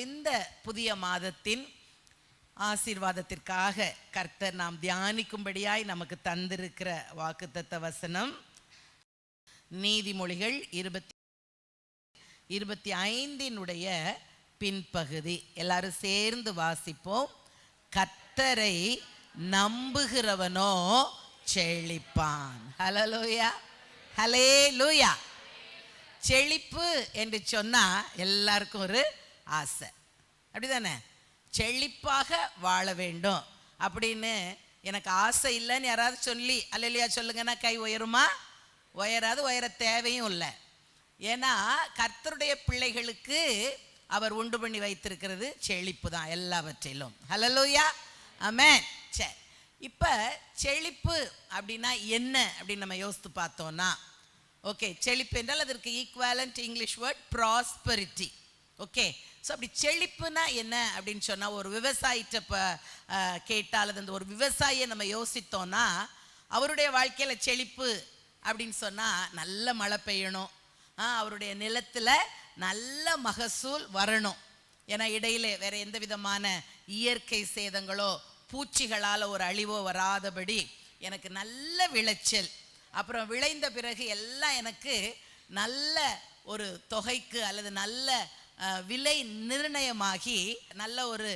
இந்த புதிய மாதத்தின் ஆசீர்வாதத்திற்காக கர்த்தர் நாம் தியானிக்கும்படியாய் நமக்கு தந்திருக்கிற வாக்குத்தத்த வசனம். நீதிமொழிகள் இருபத்தி இருபத்தி ஐந்தினுடைய பின்பகுதி. எல்லாரும் சேர்ந்து வாசிப்போம். கர்த்தரை நம்புகிறவனோ செழிப்பான். ஹலலூயா ஹலே லூயா செழிப்பு என்று சொன்னா எல்லாருக்கும் ஒரு ஆசை. அப்படிதானே? செழிப்பாக வாழ வேண்டும். அப்படின்னு எனக்கு ஆசை இல்லைன்னு யாராவது சொல்லி அல்லையா சொல்லுங்கன்னா கை உயருமா? உயராது உயர தேவையும் இல்லை. ஏன்னா கர்த்தருடைய பிள்ளைகளுக்கு அவர் உண்டு பண்ணி வைத்திருக்கிறது செழிப்பு தான் எல்லாவற்றிலும். ஹலலூயா ஆமென் சரி இப்போ செழிப்பு அப்படின்னா என்ன அப்படின்னு நம்ம யோசித்து பார்த்தோம்னா ஓகே செழிப்பு என்றால் அதற்கு equivalent English word prosperity okay so அப்படி செழிப்புனா என்ன அப்படின்னு சொன்னால் ஒரு விவசாயிட்ட இப்போ கேட்டால் அது அந்த ஒரு விவசாயியை நம்ம யோசித்தோம்னா அவருடைய வாழ்க்கையில் செழிப்பு அப்படின்னு சொன்னால் நல்ல மழை பெய்யணும். அவருடைய நிலத்தில் நல்ல மகசூல் வரணும். ஏன்னா இடையில வேற எந்த விதமான இயற்கை சேதங்களோ பூச்சிகளால் ஒரு அழிவோ வராதபடி எனக்கு நல்ல விளைச்சல். அப்புறம் விளைந்த பிறகு எல்லாம் எனக்கு நல்ல ஒரு தொகைக்கு அல்லது நல்ல விலை நிர்ணயமாகி நல்ல ஒரு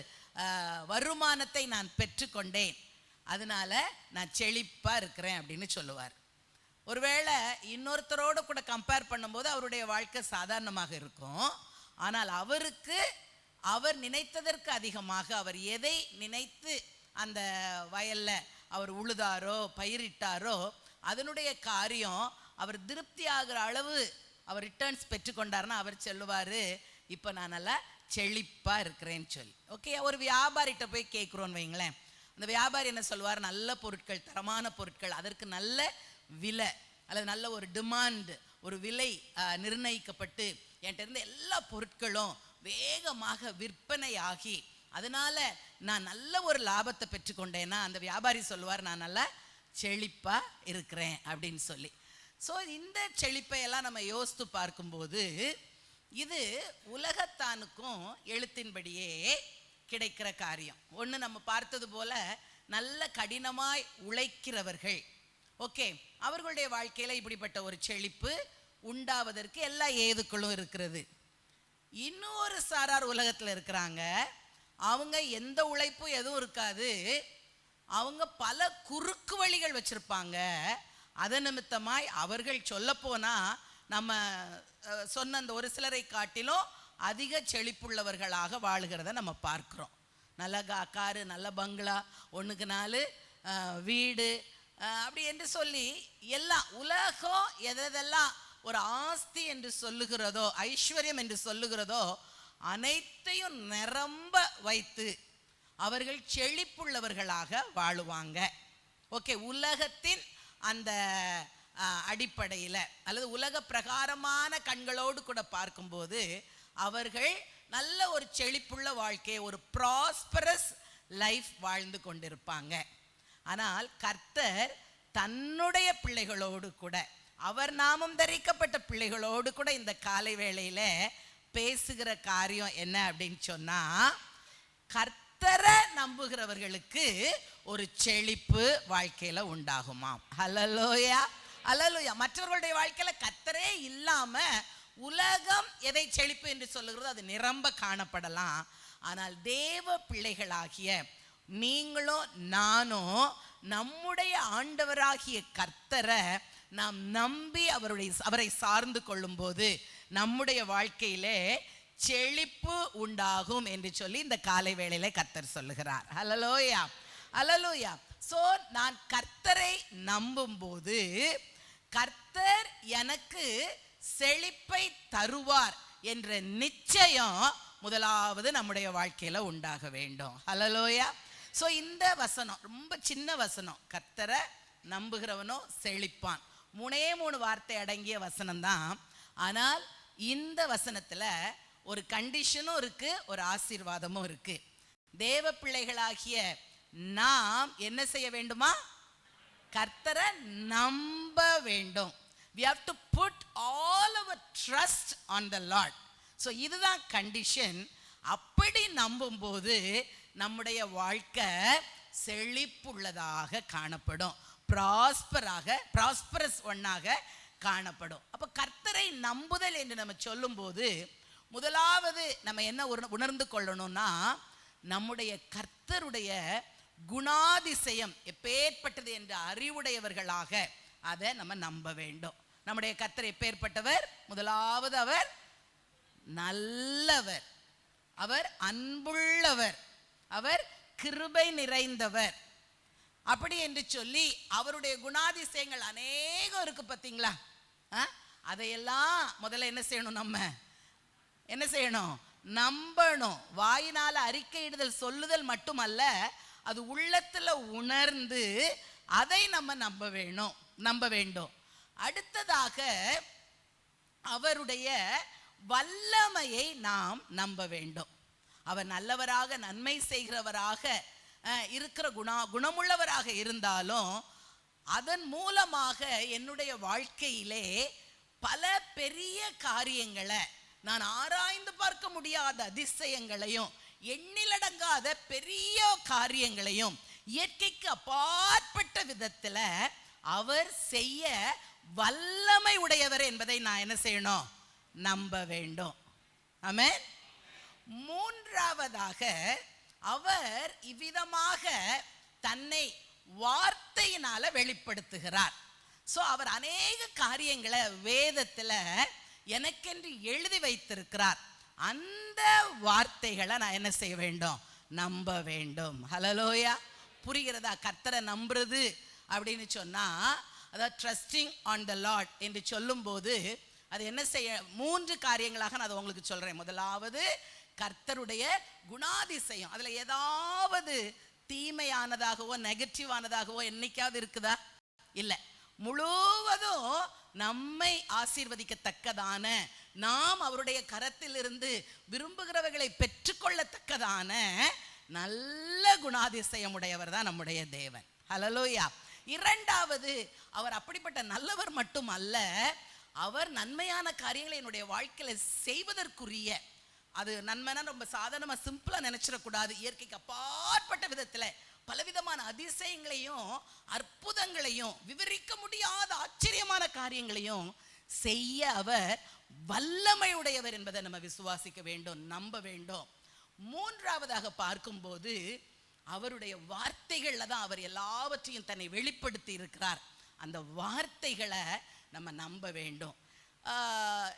வருமானத்தை நான் பெற்றுக்கொண்டேன். அதனால நான் செழிப்பாக இருக்கிறேன் அப்படின்னு சொல்லுவார். ஒருவேளை இன்னொருத்தரோடு கூட கம்பேர் பண்ணும்போது அவருடைய வாழ்க்கை சாதாரணமாக இருக்கும். ஆனால் அவருக்கு அவர் நினைத்ததற்கு அதிகமாக அவர் எதை நினைத்து அந்த வயல்ல அவர் உழுதாரோ பயிரிட்டாரோ அதனுடைய காரியம் அவர் திருப்தி ஆகிற அளவு அவர் ரிட்டர்ன்ஸ் பெற்றுக்கொண்டார்னா அவர் சொல்லுவார் இப்போ நான் நல்லா செழிப்பாக இருக்கிறேன்னு சொல்லி. ஓகே ஒரு வியாபாரிகிட்ட போய் கேட்குறோன்னு வைங்களேன். அந்த வியாபாரி என்ன சொல்லுவார்? நல்ல பொருட்கள் தரமான பொருட்கள் அதற்கு நல்ல விலை அல்லது நல்ல ஒரு டிமாண்டு ஒரு விலை நிர்ணயிக்கப்பட்டு என்கிட்ட இருந்த எல்லா பொருட்களும் வேகமாக விற்பனையாகி அதனால நான் நல்ல ஒரு லாபத்தை பெற்றுக்கொண்டேன்னா அந்த வியாபாரி சொல்லுவார் நான் நல்லா செழிப்பா இருக்கிறேன் அப்படின்னு சொல்லி. ஸோ இந்த செழிப்பை எல்லாம் நம்ம யோசித்து பார்க்கும்போது இது உலகத்தானுக்கும் எழுத்தின்படியே கிடைக்கிற காரியம். ஒன்று நம்ம பார்த்தது போல நல்ல கடினமாய் உழைக்கிறவர்கள். ஓகே அவர்களுடைய வாழ்க்கையில் இப்படிப்பட்ட ஒரு செழிப்பு உண்டாவதற்கு எல்லா ஏதுக்களும் இருக்கிறது. இன்னொரு சாரார் உலகத்தில் இருக்கிறாங்க. அவங்க எந்த உழைப்பும் எதுவும் இருக்காது. அவங்க பல குறுக்கு வழிகள் வச்சிருப்பாங்க. அதன் நிமித்தமாய் அவர்கள் சொல்லப்போனால் நம்ம சொன்ன அந்த ஒரு சிலரை காட்டிலும் அதிக செழிப்புள்ளவர்களாக வாழ்கிறத நம்ம பார்க்குறோம். நல்ல கா- காரு நல்ல பங்களா ஒன்றுக்கு நாலு வீடு அப்படி என்று சொல்லி எல்லாம் உலகம் எதெல்லாம் ஒரு ஆஸ்தி என்று சொல்லுகிறதோ ஐஸ்வர்யம் என்று சொல்லுகிறதோ அனைத்தையும் நிரம்ப வைத்து அவர்கள் செழிப்புள்ளவர்களாக வாழுவாங்க. ஓகே உலகத்தின் அந்த அடிப்படையில் அல்லது உலக பிரகாரமான கண்களோடு கூட பார்க்கும்போது அவர்கள் நல்ல ஒரு செழிப்புள்ள வாழ்க்கையை ஒரு ப்ராஸ்பரஸ் லைஃப் வாழ்ந்து கொண்டிருப்பாங்க. ஆனால் கர்த்தர் தன்னுடைய பிள்ளைகளோடு கூட அவர் நாமம் தரிக்கப்பட்ட பிள்ளைகளோடு கூட இந்த காலை வேளையில் பேசுகிற காரியம் என்ன அப்படின்னு சொன்னால் கர்த்தரை நம்புகிறவர்களுக்கு ஒரு செழிப்பு வாழ்க்கையில உண்டாகுமாம். ஹலலோயா ஹலலோயா மற்றவர்களுடைய வாழ்க்கையில கத்தரே இல்லாம உலகம் எதை செழிப்பு என்று சொல்லுகிறதோ அது நிரம்ப காணப்படலாம். ஆனால் தேவ பிள்ளைகளாகிய நீங்களும் நானும் நம்முடைய ஆண்டவராகிய கர்த்தரை நாம் நம்பி அவருடைய அவரை சார்ந்து கொள்ளும்போது நம்முடைய வாழ்க்கையிலே செழிப்பு உண்டாகும் என்று சொல்லி இந்த காலை வேளையில கர்த்தர் சொல்லுகிறார். ஹலலோயா ஹலலோயா சோ நான் கர்த்தரை நம்பும்போது கர்த்தர் எனக்கு செழிப்பை தருவார் என்ற நிச்சயம் முதலாவது நம்முடைய வாழ்க்கையில உண்டாக வேண்டும். ஹலலோயா ஸோ இந்த வசனம் ரொம்ப சின்ன வசனம். கர்த்தரை நம்புகிறவனோ செழிப்பான். மூணே மூணு வார்த்தை அடங்கிய வசனம் தான் ஆனால் இந்த வசனத்தில் ஒரு கண்டிஷனும் இருக்கு ஒரு ஆசீர்வாதமும் இருக்கு. தேவ பிள்ளைகளாகிய நாம் என்ன செய்ய வேண்டுமா? கர்த்தரை நம்ப வேண்டும். We have to put all our trust on the Lord so இதுதான் கண்டிஷன் அப்படி நம்பும்போது நம்முடைய வாழ்க்கை செழிப்புள்ளதாக காணப்படும். ப்ராஸ்பராக ப்ராஸ்பரஸ் ஒன்னாக காணப்படும். அப்போ கர்த்தரை நம்புதல் என்று நம்ம சொல்லும்போது முதலாவது நம்ம என்ன உண- உணர்ந்து கொள்ளணும்னா நம்முடைய கர்த்தருடைய குணாதிசயம் எப்பேற்பட்டது என்ற அறிவுடையவர்களாக அதை நம்ம நம்ப வேண்டும். நம்முடைய கத்தர் எப்பேற்பட்டவர்? முதலாவது அவர் நல்லவர். அவர் அன்புள்ளவர். அவர் கிருபை நிறைந்தவர். அப்படி என்று சொல்லி அவருடைய குணாதிசயங்கள் அநேகம் இருக்கு பார்த்தீங்களா? அதையெல்லாம் முதல்ல என்ன செய்யணும் நம்ம? என்ன செய்யணும்? நம்பணும். வாயினால அறிக்கையிடுதல் சொல்லுதல் மட்டுமல்ல அது உள்ளத்தில் உணர்ந்து அதை நம்ம நம்ப வேணும் நம்ப வேண்டும். அடுத்ததாக அவருடைய வல்லமையை நாம் நம்ப வேண்டும். அவர் நல்லவராக நன்மை செய்கிறவராக இருக்கிற குணா குணமுள்ளவராக இருந்தாலும் அதன் மூலமாக என்னுடைய வாழ்க்கையிலே பல பெரிய காரியங்களை நான் ஆராய்ந்து பார்க்க முடியாத அதிசயங்களையும் எண்ணிலடங்காத பெரிய காரியங்களையும் இயற்கைக்கு அப்பாற்பட்ட விதத்துல அவர் செய்ய வல்லமை உடையவர் என்பதை நான் என்ன செய்யணும்? நம்ப வேண்டும். ஆமே மூன்றாவதாக அவர் இவ்விதமாக தன்னை வார்த்தையினால வெளிப்படுத்துகிறார். சோ அவர் அநேக காரியங்களை வேதத்துல எனக்கென்று எழுதி வைத்திருக்கிறார். அந்த வார்த்தைகளை நான் என்ன செய்ய வேண்டும்? நம்ப வேண்டும். ஹலலோயா புரிகிறதா? கர்த்தரை நம்புறது அப்படின்னு சொன்னா அதாவது ட்ரஸ்டிங் ஆன் த லாட் என்று சொல்லும்போது அது என்ன செய்ய மூன்று காரியங்களாக நான் அதை உங்களுக்கு சொல்றேன். முதலாவது கர்த்தருடைய குணாதிசயம். அதுல ஏதாவது தீமையானதாகவோ நெகட்டிவானதாகவோ என்னைக்காவது இருக்குதா? இல்ல. முழுவதும் நம்மை ஆசீர்வதிக்கத்தக்கதான நாம் அவருடைய கரத்திலிருந்து விரும்புகிறவைகளை பெற்றுக்கொள்ளத்தக்கதான நல்ல குணாதிசயம் உடையவர் தான் நம்முடைய தேவன். ஹலலோயா இரண்டாவது அவர் அப்படிப்பட்ட நல்லவர் மட்டும் அல்ல அவர் நன்மையான காரியங்களை என்னுடைய வாழ்க்கையில செய்வதற்குரிய அது நன்மைனா ரொம்ப சாதாரணமாக சிம்பிளா நினைச்சிடக்கூடாது இயற்கைக்கு அப்பாற்பட்ட விதத்துல பலவிதமான அதிசயங்களையும் அற்புதங்களையும் விவரிக்க முடியாத ஆச்சரியமான காரியங்களையும் செய்ய அவர் வல்லமை உடையவர் என்பதை நம்ம விசுவாசிக்க வேண்டும் நம்ப வேண்டும். மூன்றாவதாக பார்க்கும்போது அவருடைய வார்த்தைகளில் தான் அவர் எல்லாவற்றையும் தன்னை வெளிப்படுத்தி இருக்கிறார். அந்த வார்த்தைகளை நம்ம நம்ப வேண்டும்.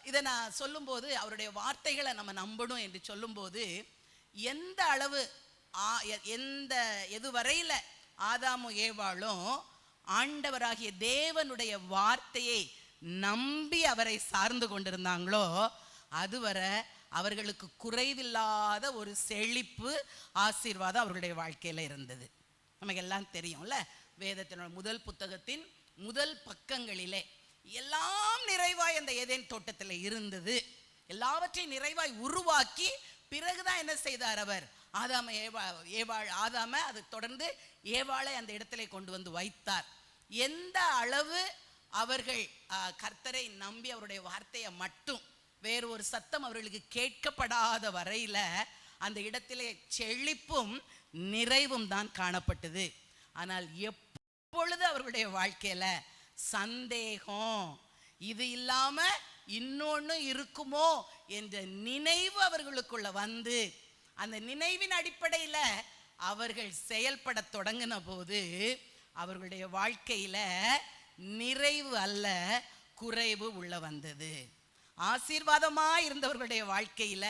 இதை நான் சொல்லும்போது அவருடைய வார்த்தைகளை நம்ம நம்பணும் என்று சொல்லும்போது எந்த அளவு ஆ- எ- எந்த எதுவரையில் ஆதாமும் ஏவாளும் ஆண்டவராகிய தேவனுடைய வார்த்தையை நம்பி அவரை சார்ந்து கொண்டிருந்தாங்களோ அதுவரை அவர்களுக்கு குறைவில்லாத ஒரு செழிப்பு ஆசீர்வாதம் அவர்களுடைய வாழ்க்கையில இருந்தது. நமக்கு எல்லாம் தெரியும்ல வேதத்தினோட முதல் புத்தகத்தின் முதல் பக்கங்களிலே எல்லாம் நிறைவாய் அந்த ஏதேன் தோட்டத்தில் இருந்தது. எல்லாவற்றையும் நிறைவாய் உருவாக்கி பிறகுதான் என்ன செய்தார் அவர்? ஆதாம ஏவா ஏவாள் ஆதாம அது தொடர்ந்து ஏவாளை அந்த இடத்திலே கொண்டு வந்து வைத்தார். எந்த அளவு அவர்கள் கர்த்தரை நம்பி அவருடைய வார்த்தையை மட்டும் வேறு ஒரு சத்தம் அவர்களுக்கு கேட்கப்படாத வரையில அந்த இடத்திலே செழிப்பும் நிறைவும் தான் காணப்பட்டது. ஆனால் எப்பொழுது அவர்களுடைய வாழ்க்கையில? சந்தேகம். இது இல்லாம இன்னொன்னு இருக்குமோ என்ற நினைவு அவர்களுக்குள்ள வந்து அந்த நினைவின் அடிப்படையில அவர்கள் செயல்பட தொடங்கின போது அவர்களுடைய வாழ்க்கையில நிறைவு அல்ல குறைவு உள்ள வந்தது. ஆசீர்வாதமா இருந்தவர்களுடைய வாழ்க்கையில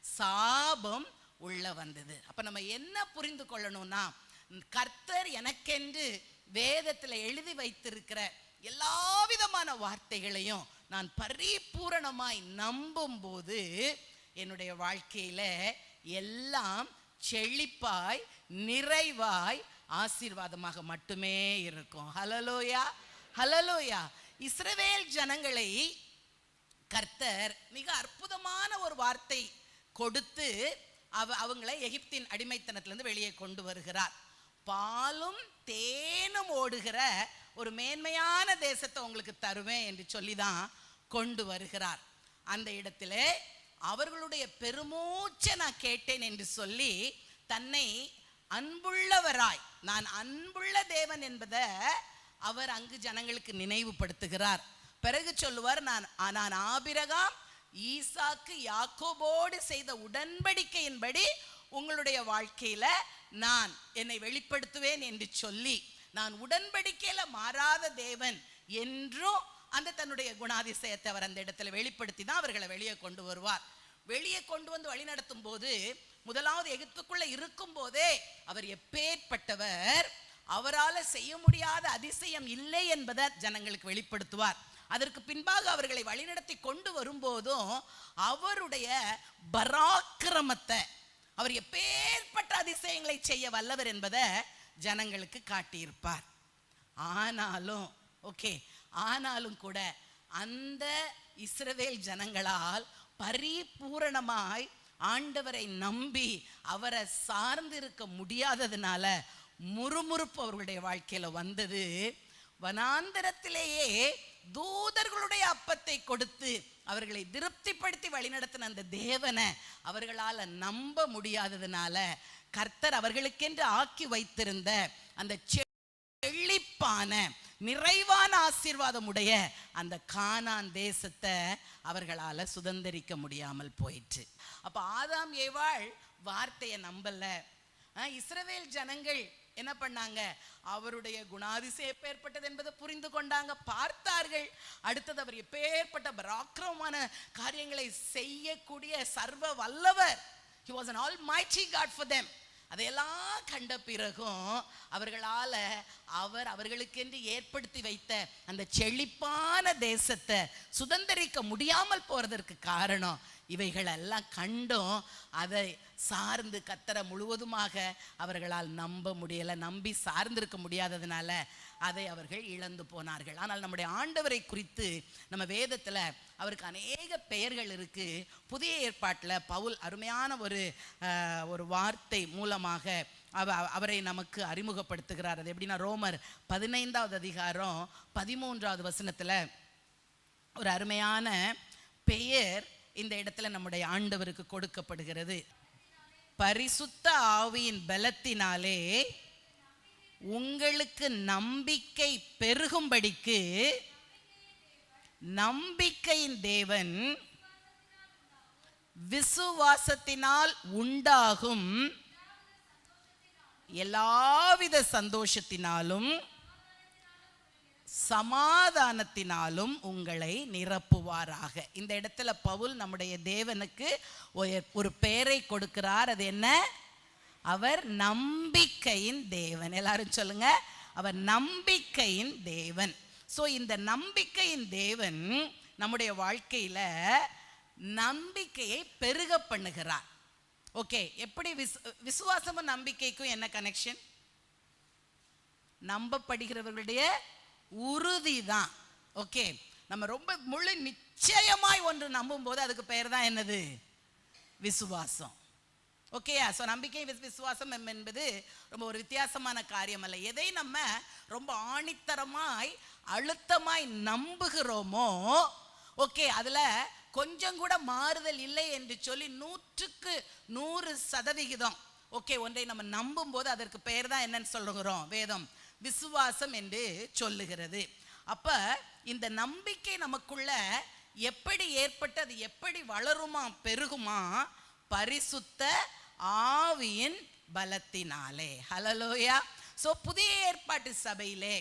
சாபம் உள்ள வந்தது. அப்ப நம்ம என்ன புரிந்து கொள்ளணும்னா கர்த்தர் எனக்கென்று வேதத்துல எழுதி வைத்திருக்கிற எல்லா விதமான வார்த்தைகளையும் நான் பரிபூரணமாய் நம்பும் போது என்னுடைய வாழ்க்கையில எல்லாம் செழிப்பாய் நிறைவாய் ஆசீர்வாதமாக மட்டுமே இருக்கும். ஹலலோயா ஹலலோயா. இஸ்ரவேல் ஜனங்களை கர்த்தர் மிக அற்புதமான ஒரு வார்த்தை கொடுத்து அவ அவங்களை எகிப்தின் அடிமைத்தனத்திலிருந்து வெளியே கொண்டு வருகிறார். பாலும் தேனும் ஓடுகிற ஒரு மேன்மையான தேசத்தை உங்களுக்கு தருவேன் என்று சொல்லி தான் கொண்டு வருகிறார். அந்த இடத்திலே அவர்களுடைய பெருமூச்சை நான் கேட்டேன் என்று சொல்லி தன்னை அன்புள்ளவராய் நான் அன்புள்ள தேவன் என்பதை அவர் அங்கு ஜனங்களுக்கு நினைவுபடுத்துகிறார். பிறகு சொல்லுவார் நான் நான் ஆபிரகாம் ஈசாக்கு யாக்கோபோடு செய்த உடன்படிக்கையின்படி உங்களுடைய வாழ்க்கையில நான் என்னை வெளிப்படுத்துவேன் என்று சொல்லி நான் உடன்படிக்கையில மாறாத தேவன் என்றும் அந்த தன்னுடைய குணாதிசயத்தை அவர் அந்த இடத்துல வெளிப்படுத்தி தான் அவர்களை வெளியே கொண்டு வருவார். வெளியே கொண்டு வந்து வழி நடத்தும் போது முதலாவது எகிப்துக்குள்ள இருக்கும் போதே அவர் எப்பேற்பட்டவர் அவரால செய்ய முடியாத அதிசயம் இல்லை என்பதை ஜனங்களுக்கு வெளிப்படுத்துவார். அதற்கு பின்பாக அவர்களை வழிநடத்தி கொண்டு வரும்போதும் அவருடைய பராக்கிரமத்தை அவர் எப்பேற்பட்ட அதிசயங்களை செய்ய வல்லவர் என்பதை ஜனங்களுக்கு காட்டியிருப்பார். ஆனாலும் ஓகே ஆனாலும் கூட அந்த இஸ்ரவேல் ஜனங்களால் பரிபூரணமாய் ஆண்டவரை நம்பி அவரை சார்ந்திருக்க முடியாததுனால முறுமுறுப்பு அவர்களுடைய வாழ்க்கையில வந்தது. வனாந்தரத்திலேயே தூதர்களுடைய அப்பத்தை கொடுத்து அவர்களை திருப்திப்படுத்தி வழிநடத்தின அந்த தேவனை அவர்களால நம்ப முடியாததுனால கர்த்தர் அவர்களுக்கென்று ஆக்கி வைத்திருந்த அந்த செழிப்பான நிறைவான ஆசீர்வாதம் உடைய அந்த கானான் தேசத்தை அவர்களால சுதந்திரிக்க முடியாமல் போயிற்று. அப்ப ஆதாம் ஏவாள் வார்த்தையை நம்பல. இஸ்ரவேல் ஜனங்கள் என்ன பண்ணாங்க? அவருடைய குணாதிசயம் எப்பேற்பட்டது என்பதை புரிந்து கொண்டாங்க பார்த்தார்கள். அடுத்தது அவர் எப்பேற்பட்ட பராக்கிரமமான காரியங்களை செய்யக்கூடிய சர்வ வல்லவர். He was an all almighty God for them அதையெல்லாம் கண்ட பிறகும் அவர்களால அவர் அவர்களுக்கென்று ஏற்படுத்தி வைத்த அந்த செழிப்பான தேசத்தை சுதந்திரிக்க முடியாமல் போறதற்கு காரணம். இவைகள் எல்லாம் கண்டும் அதை சார்ந்து கத்தரை முழுவதுமாக அவர்களால் நம்ப முடியல நம்பி சார்ந்திருக்க முடியாததுனால அதை அவர்கள் இழந்து போனார்கள். ஆனால் நம்முடைய ஆண்டவரை குறித்து நம்ம வேதத்துல அவருக்கு அநேக பெயர்கள் இருக்கு. புதிய ஏற்பாட்டில் பவுல் அருமையான ஒரு அஹ், ஒரு வார்த்தை மூலமாக அவ அவரை நமக்கு அறிமுகப்படுத்துகிறார். அது எப்படின்னா ரோமர் பதினைந்தாவது அதிகாரம் பதிமூன்றாவது வசனத்துல ஒரு அருமையான பெயர் இந்த இடத்துல நம்முடைய ஆண்டவருக்கு கொடுக்கப்படுகிறது. பரிசுத்த ஆவியின் பலத்தினாலே உங்களுக்கு நம்பிக்கை பெருகும்படிக்கு நம்பிக்கையின் தேவன் விசுவாசத்தினால் உண்டாகும் எல்லாவித சந்தோஷத்தினாலும் சமாதானத்தினாலும் உங்களை நிரப்புவாராக. இந்த இடத்துல பவுல் நம்முடைய தேவனுக்கு ஒரு- பெயரை கொடுக்கிறார். அது என்ன? அவர் நம்பிக்கையின் தேவன். எல்லாரும் சொல்லுங்க. அவர் நம்பிக்கையின் தேவன். ஸோ இந்த நம்பிக்கையின் தேவன் நம்முடைய வாழ்க்கையில நம்பிக்கையை பெருக பண்ணுகிறார். ஓகே எப்படி விஸ் விசுவாசமும் நம்பிக்கைக்கும் என்ன கனெக்ஷன் நம்பப்படுகிறவர்களுடைய உறுதி தான் ஓகே நம்ம ரொம்ப முழு நிச்சயமாய் ஒன்று நம்பும் போது அதுக்கு பெயர் தான் என்னது? விசுவாசம். ஓகேயா ஸோ நம்பிக்கை விசுவாசம் எம் என்பது ரொம்ப ஒரு வித்தியாசமான காரியம் அல்ல. எதை நம்ம ரொம்ப ஆணித்தரமாய் அழுத்தமாய் நம்புகிறோமோ ஓகே அதுல கொஞ்சம் கூட மாறுதல் இல்லை என்று சொல்லி நூற்றுக்கு நூறு சதவிகிதம் ஓகே ஒன்றை நம்ம நம்பும் போது அதற்கு பெயர் தான் என்னன்னு சொல்லுகிறோம் வேதம். விசுவாசம் என்று சொல்லுகிறது. அப்போ இந்த நம்பிக்கை நமக்குள்ள எப்படி ஏற்பட்டு அது எப்படி வளருமா பெருகுமா? பரிசுத்த ஆவியின் பலத்தினாலே. ஹலலோயா ஸோ புதிய ஏற்பாட்டு சபையிலே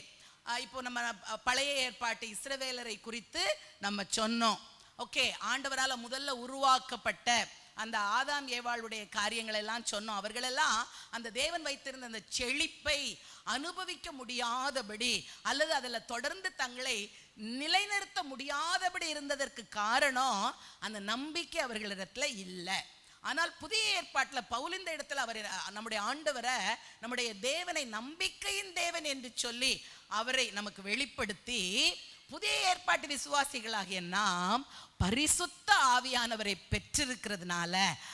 இப்போ நம்ம பழைய ஏற்பாட்டு இஸ்ரவேலரை குறித்து நம்ம சொன்னோம். ஓகே ஆண்டவரால் முதல்ல உருவாக்கப்பட்ட அந்த ஆதாம் ஏவாளுடைய காரியங்கள் எல்லாம் சொன்னோம். அவர்களெல்லாம் அந்த தேவன் வைத்திருந்த அந்த செழிப்பை அனுபவிக்க முடியாதபடி அல்லது அதில் தொடர்ந்து தங்களை நிலைநிறுத்த முடியாதபடி இருந்ததற்கு காரணம் அந்த நம்பிக்கை அவர்களிடத்துல இல்லை. ஆனால் புதிய ஏற்பாட்டில் பவுலிந்த இடத்துல அவர் நம்முடைய ஆண்டவரை நம்முடைய தேவனை நம்பிக்கையின் தேவன் என்று சொல்லி அவரை நமக்கு வெளிப்படுத்தி புதிய ஏற்பாட்டு விசுவாசிகளாகிய நாம் பரிசுத்த ஆவியானவரை பெற்றிருக்கிறதுனால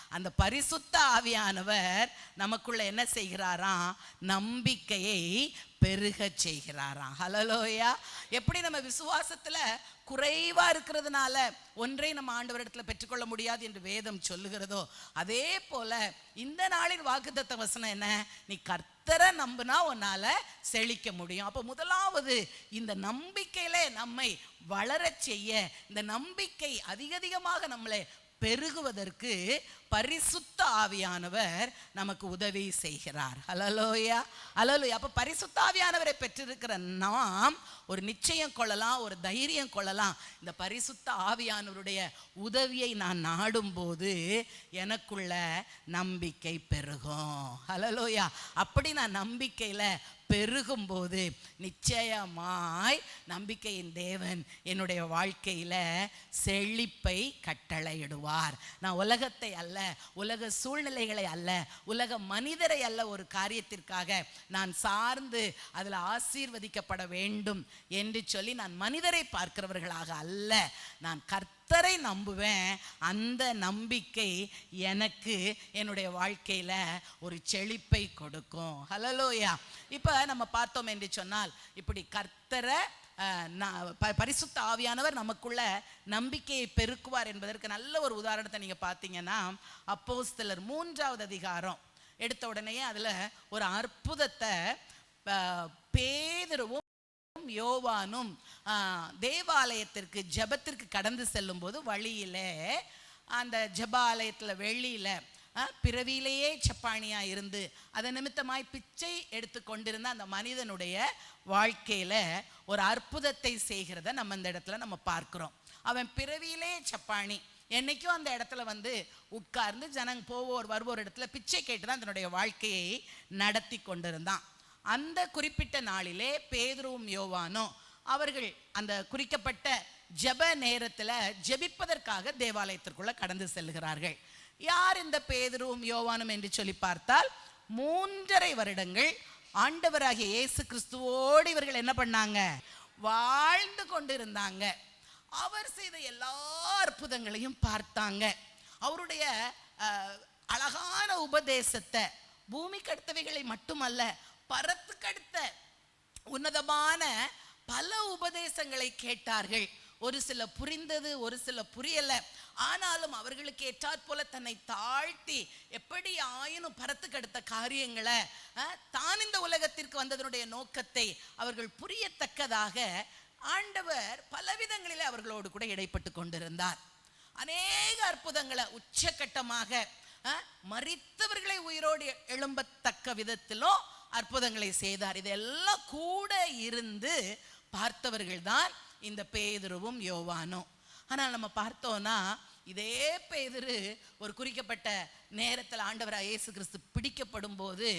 அந்த பரிசுத்த ஆவியானவர் நமக்குள்ள என்ன செய்கிறாராம்? நம்பிக்கையை பெருக செய்கிறாராம். ஹலலோயா எப்படி நம்ம விசுவாசத்துல குறைவா இருக்கிறதுனால ஒன்றை நம்ம ஆண்டவரிடத்தில் பெற்றுக்கொள்ள முடியாது என்று வேதம் சொல்லுகிறதோ அதே போல இந்த நாளின் வாக்குத்தத்த வசனம் என்ன? நீ கர்த்தரை நம்புனா உன்னால செழிக்க முடியும். அப்போ முதலாவது இந்த நம்பிக்கையில் நம்மை வளரச் செய்ய இந்த நம்பிக்கை அதிக அதிகமாக நம்மளை பெருகுவதற்கு பரிசுத்த ஆவியானவர் நமக்கு உதவி செய்கிறார். அலலோயா அலலோயா அப்போ பரிசுத்த ஆவியானவரை பெற்றிருக்கிற நாம் ஒரு நிச்சயம் கொள்ளலாம் ஒரு தைரியம் கொள்ளலாம். இந்த பரிசுத்த ஆவியானவருடைய உதவியை நான் நாடும்போது எனக்குள்ள நம்பிக்கை பெருகும். ஹலலோயா அப்படி நான் நம்பிக்கையில் பெருகும்போது நிச்சயமாய் நம்பிக்கையின் தேவன் என்னுடைய வாழ்க்கையில செழிப்பை கட்டளையிடுவார். நான் உலகத்தை அல்ல உலக சூழ்நிலைகளை அல்ல உலக மனிதரை அல்ல ஒரு காரியத்திற்காக நான் சார்ந்து அதில் ஆசீர்வதிக்கப்பட வேண்டும் என்று சொல்லி நான் மனிதரை பார்க்கிறவர்களாக அல்ல. நான் கர்த்தரை நம்புவேன் அந்த நம்பிக்கை எனக்கு என்னுடைய வாழ்க்கையில ஒரு செழிப்பை கொடுக்கும். ஹலலோயா இப்போ நம்ம பார்த்தோம் என்று சொன்னால் இப்படி கர்த்தரை பரிசுத்த ஆவியானவர் நமக்குள்ள நம்பிக்கையை பெருக்குவார் என்பதற்கு நல்ல ஒரு உதாரணத்தை நீங்க பார்த்தீங்கன்னா அப்போஸ்தலர் மூன்றாவது அதிகாரம் எடுத்த உடனே அதுல ஒரு அற்புதத்தை பேதருவும் பேதுருவும் யோவானும் தேவாலயத்திற்கு ஜெபத்திற்கு கடந்து செல்லும்போது வழியிலே அந்த ஜபாலயத்தில் வெளியில பிறவியிலேயே சப்பானியா இருந்து அதன் நிமித்தமாய் பிச்சை எடுத்து கொண்டிருந்த அந்த மனிதனுடைய வாழ்க்கையில ஒரு அற்புதத்தை செய்கிறத நம்ம இந்த இடத்துல நம்ம பார்க்கிறோம். அவன் பிறவியிலே சப்பானி என்னைக்கும் அந்த இடத்துல வந்து உட்கார்ந்து ஜனங்க போவோர் வருவோர் இடத்துல பிச்சை கேட்டு தான் தன்னுடைய வாழ்க்கையை நடத்தி கொண்டிருந்தான். அந்த குறிப்பிட்ட நாளிலே பேதுருவும் யோவானும் அவர்கள் அந்த குறிக்கப்பட்ட ஜெப நேரத்தில் ஜெபிப்பதற்காக தேவாலயத்திற்குள்ள கடந்து செல்கிறார்கள். யார் இந்த பேதுருவும் யோவானும் என்று சொல்லி பார்த்தால் மூன்றரை வருடங்கள் ஆண்டவராகிய இயேசு கிறிஸ்துவோடு இவர்கள் என்ன பண்ணாங்க? வாழ்ந்து கொண்டிருந்தாங்க. அவர் செய்த எல்லா அற்புதங்களையும் பார்த்தாங்க. அவருடைய அழகான உபதேசத்தை பூமி கடத்தவைகளை மட்டுமல்ல பரத்துக்கடுத்த உன்னதமான பல உபதேசங்களை கேட்டார்கள். ஒரு சில புரிந்தது ஒரு சில புரியல. ஆனாலும் அவர்களுக்கு ஏற்றாற் போல தன்னை தாழ்த்தி எப்படி ஆயினும் பரத்துக்கடுத்த காரியங்களை தான் இந்த உலகத்திற்கு வந்ததனுடைய நோக்கத்தை அவர்கள் புரியத்தக்கதாக ஆண்டவர் பலவிதங்களிலே அவர்களோடு கூட இடைப்பட்டு கொண்டிருந்தார். அநேக அற்புதங்களை உச்சகட்டமாக மறித்தவர்களை உயிரோடு எழும்பத்தக்க விதத்திலும் அற்புதங்களை செய்தார். இதெல்லாம் கூட இருந்து பார்த்தவர்கள் தான் இந்த பேதுருவும் யோவானும். ஆனால் நம்ம பார்த்தோம்னா இதே பேதுரு ஒரு குறிக்கப்பட்ட நேரத்தில் ஆண்டவராக இயேசு கிறிஸ்து பிடிக்கப்படும் போது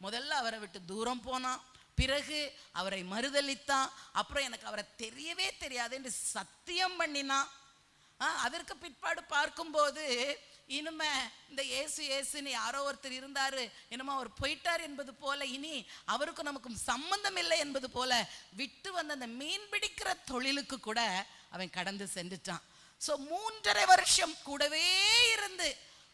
முதல்ல அவரை விட்டு தூரம் போனான். பிறகு அவரை மறுதளித்தான் அப்புறம் எனக்கு அவரை தெரியவே தெரியாது என்று சத்தியம் பண்ணினான். ஆ, அதற்கு பிற்பாடு பார்க்கும்போது இனிமே இந்த இயேசு ஏசுன்னு யாரோ ஒருத்தர் இருந்தாரு. என்னமோ அவர் போயிட்டார் என்பது போல. இனி அவருக்கும் நமக்கும் சம்பந்தம் இல்லை என்பது போல. விட்டு வந்த அந்த மீன் பிடிக்கிற தொழிலுக்கு கூட அவன் கடந்து சென்றுட்டான். ஸோ மூன்றரை வருஷம் கூடவே இருந்து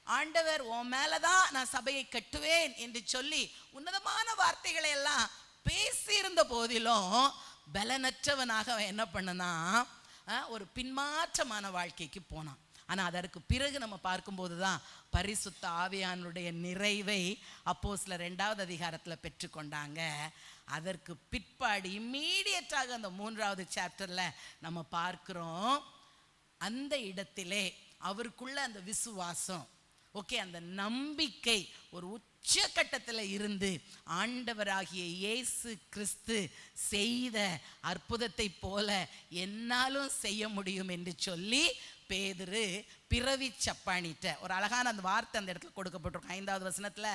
ஆண்டவர் உன் மேலதான் நான் சபையை கட்டுவேன் என்று சொல்லி உன்னதமான வார்த்தைகளை எல்லாம் பேசியிருந்த போதிலும் பலனற்றவனாக அவன் என்ன பண்ணனா அஹ், ஒரு பின்மாற்றமான வாழ்க்கைக்கு போனான். ஆனால் அதற்கு பிறகு நம்ம பார்க்கும்போது தான் பரிசுத்த ஆவியானுடைய நிறைவை அப்போ சில ரெண்டாவது அதிகாரத்தில் பெற்றுக்கொண்டாங்க. அதற்கு பிற்பாடு இம்மீடியட்டாக அந்த மூன்றாவது சாப்டரில் நம்ம பார்க்குறோம். அந்த இடத்திலே அவருக்குள்ள அந்த விசுவாசம் ஓகே அந்த நம்பிக்கை ஒரு உச்சக்கட்டத்தில் இருந்து ஆண்டவராகிய இயேசு கிறிஸ்து செய்த அற்புதத்தை போல என்னாலும் செய்ய முடியும் என்று சொல்லி பேதுரு பிறவி சப்பானிட்ட ஒரு அழகான அந்த வார்த்தை அந்த இடத்துல கொடுக்கப்பட்டிருக்கும் ஐந்தாவது வசனத்துல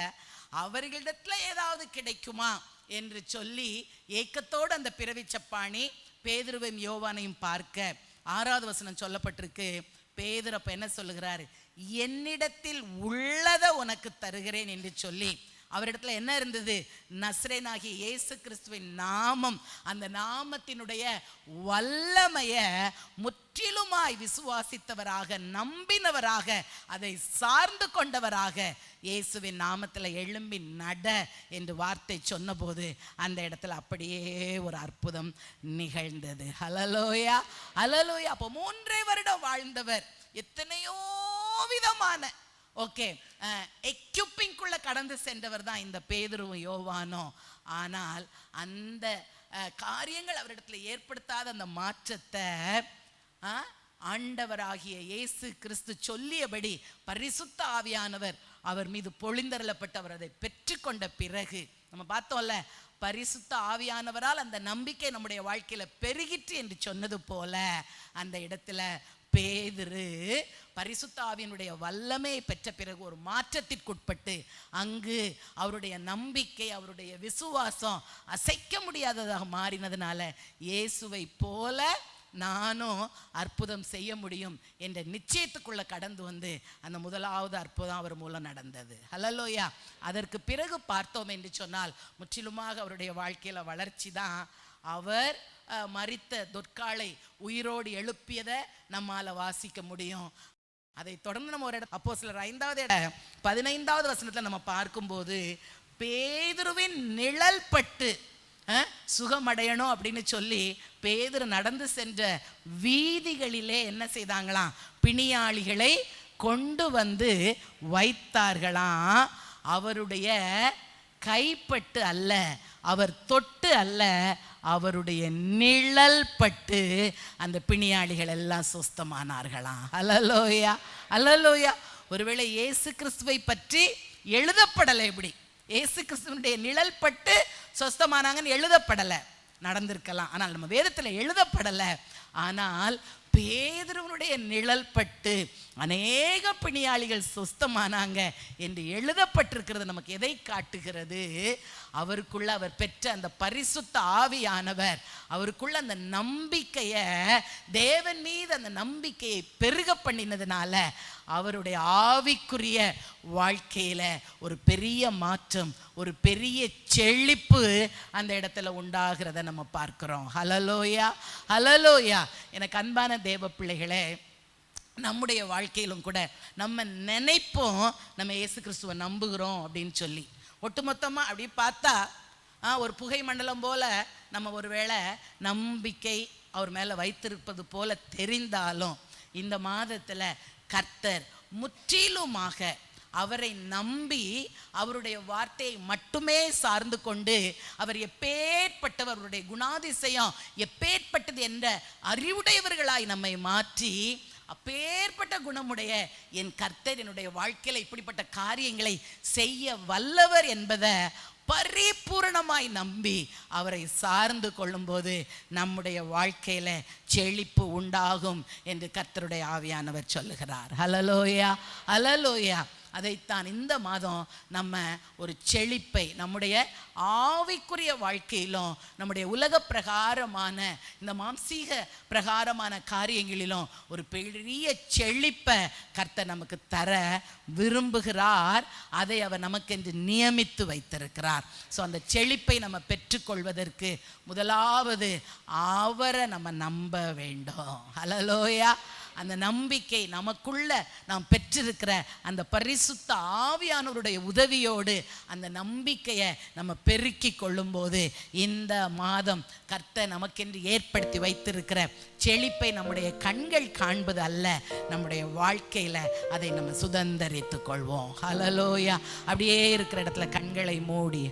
அவர்களிடத்துல ஏதாவது கிடைக்குமா? என்று சொல்லி ஏக்கத்தோடு அந்த பிறவி சப்பானி பேதுருவையும் யோவானையும் பார்க்க ஆறாவது வசனம் சொல்லப்பட்டிருக்கு. பேதுருப்ப என்ன சொல்லுகிறாரு? என்னிடத்தில் உள்ளதை உனக்கு தருகிறேன் என்று சொல்லி அவரிடத்துல என்ன இருந்தது? நஸ்ரேனாகிய இயேசு கிறிஸ்துவின் நாமம் அந்த நாமத்தினுடைய வல்லமைய முற்றிலுமாய் விசுவாசித்தவராக நம்பினவராக அதை சார்ந்து கொண்டவராக இயேசுவின் நாமத்தில் எழும்பி நட என்று வார்த்தை சொன்னபோது அந்த இடத்துல அப்படியே ஒரு அற்புதம் நிகழ்ந்தது. ஹலலோயா ஹலலோயா அப்போ மூன்றே வருடம் வாழ்ந்தவர். எத்தனையோ விதமான ஓகே எக்யூப்பிங்குள்ள கடந்து சென்றவர் தான் இந்த பேதுருவும் யோவானோ ஆனால் அந்த அஹ், காரியங்கள் அவரிடத்துல ஏற்படுத்தாத அந்த மாற்றத்தை ஆண்டவராகிய இயேசு கிறிஸ்து சொல்லியபடி பரிசுத்த ஆவியானவர் அவர் மீது பொழிந்தரலப்பட்டு அவர் அதை பெற்றுக்கொண்ட பிறகு நம்ம பார்த்தோம்ல பரிசுத்த ஆவியானவரால் அந்த நம்பிக்கை நம்முடைய வாழ்க்கையில பெருகிற்று என்று சொன்னது போல அந்த இடத்துல பேதுரு பரிசுத்தாவினுடைய வல்லமை பெற்ற பிறகு ஒரு மாற்றத்திற்குட்பட்டு அங்கு அவருடைய நம்பிக்கை அவருடைய விசுவாசம் அசைக்க முடியாததாக மாறினதுனால இயேசுவை போல நானும் அற்புதம் செய்ய முடியும் என்ற நிச்சயத்துக்குள்ள கடந்து வந்து அந்த முதலாவது அற்புதம் அவர் மூலம் நடந்தது. ஹலலோயா அதற்கு பிறகு பார்த்தோம் என்று சொன்னால் முற்றிலுமாக அவருடைய வாழ்க்கையில வளர்ச்சி தான். அவர் அஹ், தொற்காலை உயிரோடு எழுப்பியதை நம்மால வாசிக்க முடியும். அதை தொடர்ந்து நம்ம ஒரு இடம் அப்போ சிலர் ஐந்தாவது இடம் பதினைந்தாவது வசனத்தில் நம்ம பார்க்கும்போது பேதுருவின் நிழல் பட்டு சுகமடையணும் அப்படின்னு சொல்லி பேதுரு நடந்து சென்ற வீதிகளிலே என்ன செய்தாங்களாம்? பிணியாளிகளை கொண்டு வந்து வைத்தார்களாம். அவருடைய கைப்பட்டு அல்ல அவர் தொட்டு அல்ல அவருடைய நிழல் பட்டு அந்த பிணியாளிகள் எல்லாம் சுஸ்தமானார்களாம் அலலோயா அலலோயா ஒருவேளை இயேசு கிறிஸ்துவை பற்றி எழுதப்படலை இப்படி. இயேசு கிறிஸ்துவனுடைய நிழல் பட்டு சொஸ்தமானாங்கன்னு எழுதப்படலை. நடந்திருக்கலாம். ஆனால் நம்ம வேதத்தில் எழுதப்படலை. ஆனால் பேதுருவனுடைய நிழல் பட்டு அநேக பிணியாளிகள் சொஸ்தமானாங்க என்று எழுதப்பட்டிருக்கிறது. நமக்கு எதை காட்டுகிறது? அவருக்குள்ள அவர் பெற்ற அந்த பரிசுத்த ஆவியானவர் அவருக்குள்ள அந்த நம்பிக்கையை தேவன் மீது அந்த நம்பிக்கையை பெருக பண்ணினதுனால அவருடைய ஆவிக்குரிய வாழ்க்கையில ஒரு பெரிய மாற்றம் ஒரு பெரிய செழிப்பு அந்த இடத்துல உண்டாகிறத நம்ம பார்க்கிறோம். ஹலலோயா ஹலலோயா எனக்கு அன்பான தேவ பிள்ளைகளே நம்முடைய வாழ்க்கையிலும் கூட நம்ம நினைப்போம் நம்ம இயேசு கிறிஸ்துவை நம்புகிறோம் அப்படின்னு சொல்லி. ஒட்டுமொத்தமாக அப்படி பார்த்தா ஆ, ஒரு புகை மண்டலம் போல நம்ம ஒருவேளை நம்பிக்கை அவர் மேலே வைத்திருப்பது போல தெரிந்தாலும் இந்த மாதத்தில் கர்த்தர் முற்றிலுமாக அவரை நம்பி அவருடைய வார்த்தையை மட்டுமே சார்ந்து கொண்டு அவர் எப்பேற்பட்டவருடைய குணாதிசயம் எப்பேற்பட்டது என்ற அறிவுடையவர்களாய் நம்மை மாற்றி அப்பேற்பட்ட குணமுடைய என் கர்த்தர் என்னுடைய வாழ்க்கையில இப்படிப்பட்ட காரியங்களை செய்ய வல்லவர் என்பதை பரிபூரணமாய் நம்பி அவரை சார்ந்து கொள்ளும்போது நம்முடைய வாழ்க்கையில செழிப்பு உண்டாகும் என்று கர்த்தருடைய ஆவியானவர் சொல்லுகிறார். ஹலலோயா ஹலலோயா அதைத்தான் இந்த மாதம் நம்ம ஒரு செழிப்பை நம்முடைய ஆவிக்குரிய வாழ்க்கையிலும் நம்முடைய உலக பிரகாரமான இந்த மாம்சீக பிரகாரமான காரியங்களிலும் ஒரு பெரிய செழிப்பை கர்த்தர் நமக்கு தர விரும்புகிறார். அதை அவர் நமக்கென்று நியமித்து வைத்திருக்கிறார். ஸோ அந்த செழிப்பை நம்ம பெற்றுக்கொள்வதற்கு முதலாவது அவரை நம்ம நம்ப வேண்டும். ஹலலோயா அந்த நம்பிக்கை நமக்குள்ள நாம் பெற்றிருக்கிற அந்த பரிசுத்த ஆவியானவருடைய உதவியோடு அந்த நம்பிக்கையை நம்ம பெருக்கி கொள்ளும்போது இந்த மாதம் கர்த்த நமக்கென்று ஏற்படுத்தி வைத்திருக்கிற செழிப்பை நம்முடைய கண்கள் காண்பது அல்ல நம்முடைய வாழ்க்கையில் அதை நம்ம சுதந்தரித்துக் கொள்வோம். ஹலலோயா அப்படியே இருக்கிற இடத்துல கண்களை மூடி.